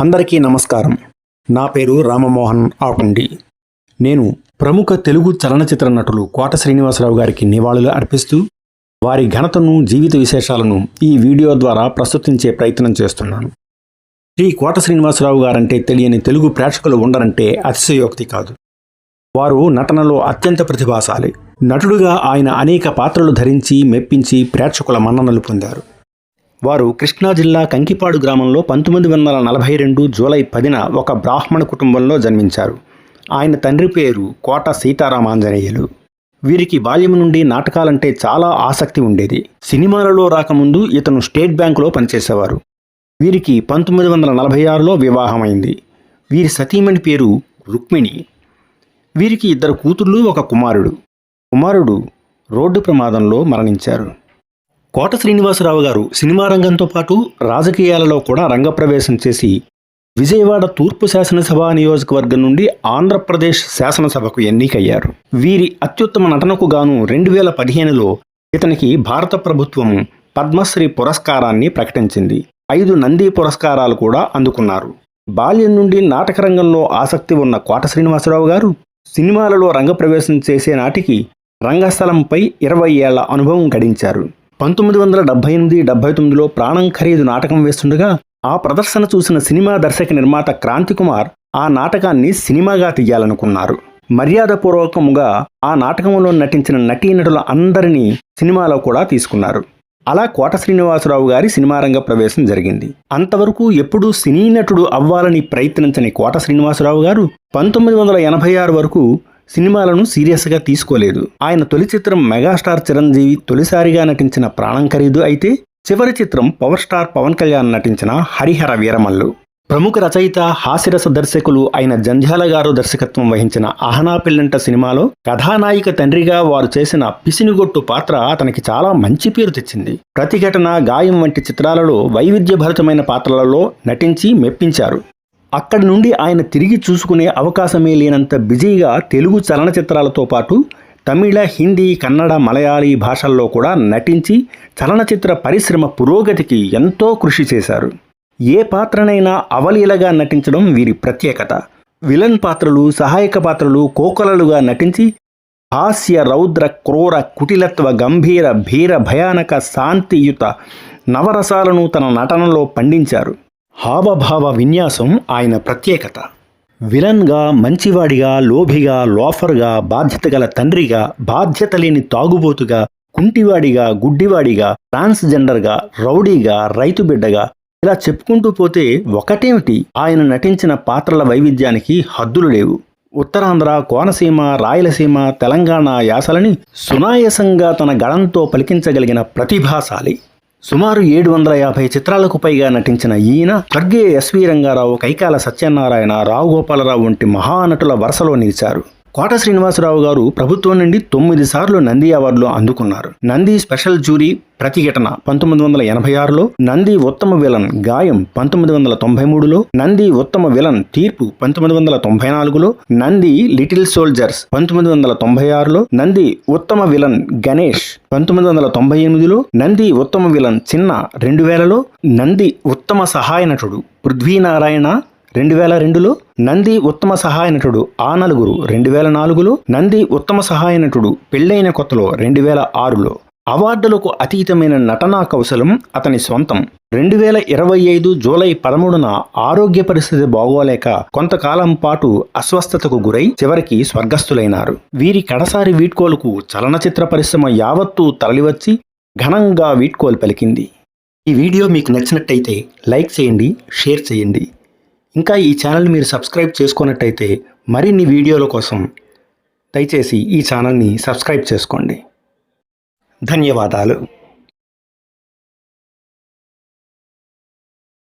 అందరికీ నమస్కారం. నా పేరు రామమోహన్ ఆకుండి నేను ప్రముఖ తెలుగు చలనచిత్ర నటులు కోట శ్రీనివాసరావు గారికి నివాళులు అర్పిస్తూ వారి ఘనతను జీవిత విశేషాలను ఈ వీడియో ద్వారా ప్రస్తుతించే ప్రయత్నం చేస్తున్నాను. శ్రీ కోట శ్రీనివాసరావు గారంటే తెలియని తెలుగు ప్రేక్షకులు ఉండరంటే అతిశయోక్తి కాదు. వారు నటనలో అత్యంత ప్రతిభాశాలి. నటుడుగా ఆయన అనేక పాత్రలు ధరించి మెప్పించి ప్రేక్షకుల మన్ననలు పొందారు. వారు కృష్ణా జిల్లా కంకిపాడు గ్రామంలో పంతొమ్మిది వందల నలభై రెండు జూలై పదిన ఒక బ్రాహ్మణ కుటుంబంలో జన్మించారు. ఆయన తండ్రి పేరు కోట సీతారామాంజనేయులు వీరికి బాల్యం నుండి నాటకాలంటే చాలా ఆసక్తి ఉండేది. సినిమాలలో రాకముందు ఇతను స్టేట్ బ్యాంకులో పనిచేసేవారు. వీరికి పంతొమ్మిది వందల నలభై ఆరులో వివాహమైంది. వీరి సతీమణి పేరు రుక్మిణి. వీరికి ఇద్దరు కూతుళ్ళు ఒక కుమారుడు. కుమారుడు రోడ్డు ప్రమాదంలో మరణించారు. కోట శ్రీనివాసరావు గారు సినిమా రంగంతో పాటు రాజకీయాలలో కూడా రంగప్రవేశం చేసి విజయవాడ తూర్పు శాసనసభ నియోజకవర్గం నుండి ఆంధ్రప్రదేశ్ శాసనసభకు ఎన్నికయ్యారు. వీరి అత్యుత్తమ నటనకు గాను రెండు వేల పదిహేనులో ఇతనికి భారత ప్రభుత్వం పద్మశ్రీ పురస్కారాన్ని ప్రకటించింది. ఐదు నంది పురస్కారాలు కూడా అందుకున్నారు. బాల్యం నుండి నాటక రంగంలో ఆసక్తి ఉన్న కోట శ్రీనివాసరావు గారు సినిమాలలో రంగప్రవేశం చేసే నాటికి రంగస్థలంపై ఇరవై ఏళ్ళ అనుభవం గడించారు. పంతొమ్మిది వందల డెబ్బై ఎనిమిది డెబ్బై తొమ్మిదిలో ప్రాణం ఖరీదు నాటకం వేస్తుండగా ఆ ప్రదర్శన చూసిన సినిమా దర్శక నిర్మాత క్రాంతికుమార్ ఆ నాటకాన్ని సినిమాగా తీయాలనుకున్నారు. మర్యాదపూర్వకముగా ఆ నాటకంలో నటించిన నటీనటుల అందరినీ సినిమాలో కూడా తీసుకున్నారు. అలా కోట శ్రీనివాసరావు గారి సినిమా రంగ ప్రవేశం జరిగింది. అంతవరకు ఎప్పుడూ సినీ నటుడు అవ్వాలని ప్రయత్నించని కోట శ్రీనివాసరావు గారు పంతొమ్మిది వందల ఎనభై ఆరు వరకు సినిమాలను సీరియస్గా తీసుకోలేదు. ఆయన తొలి చిత్రం మెగాస్టార్ చిరంజీవి తొలిసారిగా నటించిన ప్రాణం ఖరీదు అయితే చివరి చిత్రం పవర్ స్టార్ పవన్ కళ్యాణ్ నటించిన హరిహర వీరమల్లు. ప్రముఖ రచయిత హాస్యరస దర్శకులు అయిన జంధ్యాల గారు దర్శకత్వం వహించిన అహనా పిల్లంట సినిమాలో కథానాయిక తండ్రిగా వారు చేసిన పిసినిగొట్టు పాత్ర అతనికి చాలా మంచి పేరు తెచ్చింది. ప్రతిఘటన గాయం వంటి చిత్రాలలో వైవిధ్యభరితమైన పాత్రలలో నటించి మెప్పించారు. అక్కడి నుండి ఆయన తిరిగి చూసుకునే అవకాశమే లేనంత బిజీగా తెలుగు చలనచిత్రాలతో పాటు తమిళ హిందీ కన్నడ మలయాళీ భాషల్లో కూడా నటించి చలనచిత్ర పరిశ్రమ పురోగతికి ఎంతో కృషి చేశారు. ఏ పాత్రనైనా అవలీలగా నటించడం వీరి ప్రత్యేకత. విలన్ పాత్రలు సహాయక పాత్రలు కోకలలుగా నటించి హాస్య రౌద్ర క్రూర కుటిలత్వ గంభీర భీర భయానక శాంతియుత నవరసాలను తన నటనలో పండించారు. హావభావ విన్యాసం ఆయన ప్రత్యేకత. విలన్గా మంచివాడిగా లోభిగా లోఫర్గా బాధ్యత గల తండ్రిగా బాధ్యత లేని తాగుబోతుగా కుంటివాడిగా గుడ్డివాడిగా ట్రాన్స్జెండర్గా రౌడీగా రైతు బిడ్డగా ఇలా చెప్పుకుంటూ పోతే ఒకటేమిటి? ఆయన నటించిన పాత్రల వైవిధ్యానికి హద్దులు లేవు. ఉత్తరాంధ్ర కోనసీమ రాయలసీమ తెలంగాణ యాసలని సునాయసంగా తన గళంతో పలికించగలిగిన ప్రతిభాశాలి. సుమారు ఏడు వందల యాభై చిత్రాలకు పైగా నటించిన ఈయన ఖర్గే ఎస్వి రంగారావు కైకాల సత్యనారాయణ రావు గోపాలరావు వంటి మహానటుల వరుసలో నిలిచారు. కోట శ్రీనివాసరావు గారు ప్రభుత్వం నుండి తొమ్మిది సార్లు నంది అవార్డులు అందుకున్నారు. నంది స్పెషల్ జ్యూరీ ప్రతిఘటన పంతొమ్మిది వందల ఎనభై ఆరులో నంది ఉత్తమ విలన్ గాయం పంతొమ్మిది వందల తొంభై మూడులో నంది ఉత్తమ విలన్ తీర్పు పంతొమ్మిది వందల తొంభై నాలుగులో నంది లిటిల్ సోల్జర్స్ పంతొమ్మిది వందల తొంభై ఆరులో నంది ఉత్తమ విలన్ గణేష్ పంతొమ్మిది వందల తొంభై ఎనిమిదిలో నంది ఉత్తమ విలన్ చిన్న రెండు వేలలో నంది ఉత్తమ సహాయ నటుడు పృథ్వీనారాయణ రెండు వేల రెండులో నంది ఉత్తమ సహాయ నటుడు ఆ నలుగురు రెండు వేల నాలుగులో నంది ఉత్తమ సహాయ నటుడు పెళ్ళైన కొత్తలో రెండు వేల ఆరులో. అవార్డులకు అతీతమైన నటనా కౌశలం అతని సొంతం రెండు వేల ఇరవై ఐదు జూలై పదమూడున ఆరోగ్య పరిస్థితి బాగోలేక కొంతకాలం పాటు అస్వస్థతకు గురై చివరికి స్వర్గస్థులైనారు. వీరి కడసారి వీడ్కోలుకు చలనచిత్ర పరిశ్రమ యావత్తూ తరలివచ్చి ఘనంగా వీడ్కోలు పలికింది. ఈ వీడియో మీకు నచ్చినట్టయితే లైక్ చేయండి షేర్ చేయండి. ఇంకా ఈ ఛానల్ మీరు సబ్స్క్రైబ్ చేసుకున్నట్టయితే మరిన్ని వీడియోల కోసం దయచేసి ఈ ఛానల్ని సబ్స్క్రైబ్ చేసుకోండి. ధన్యవాదాలు.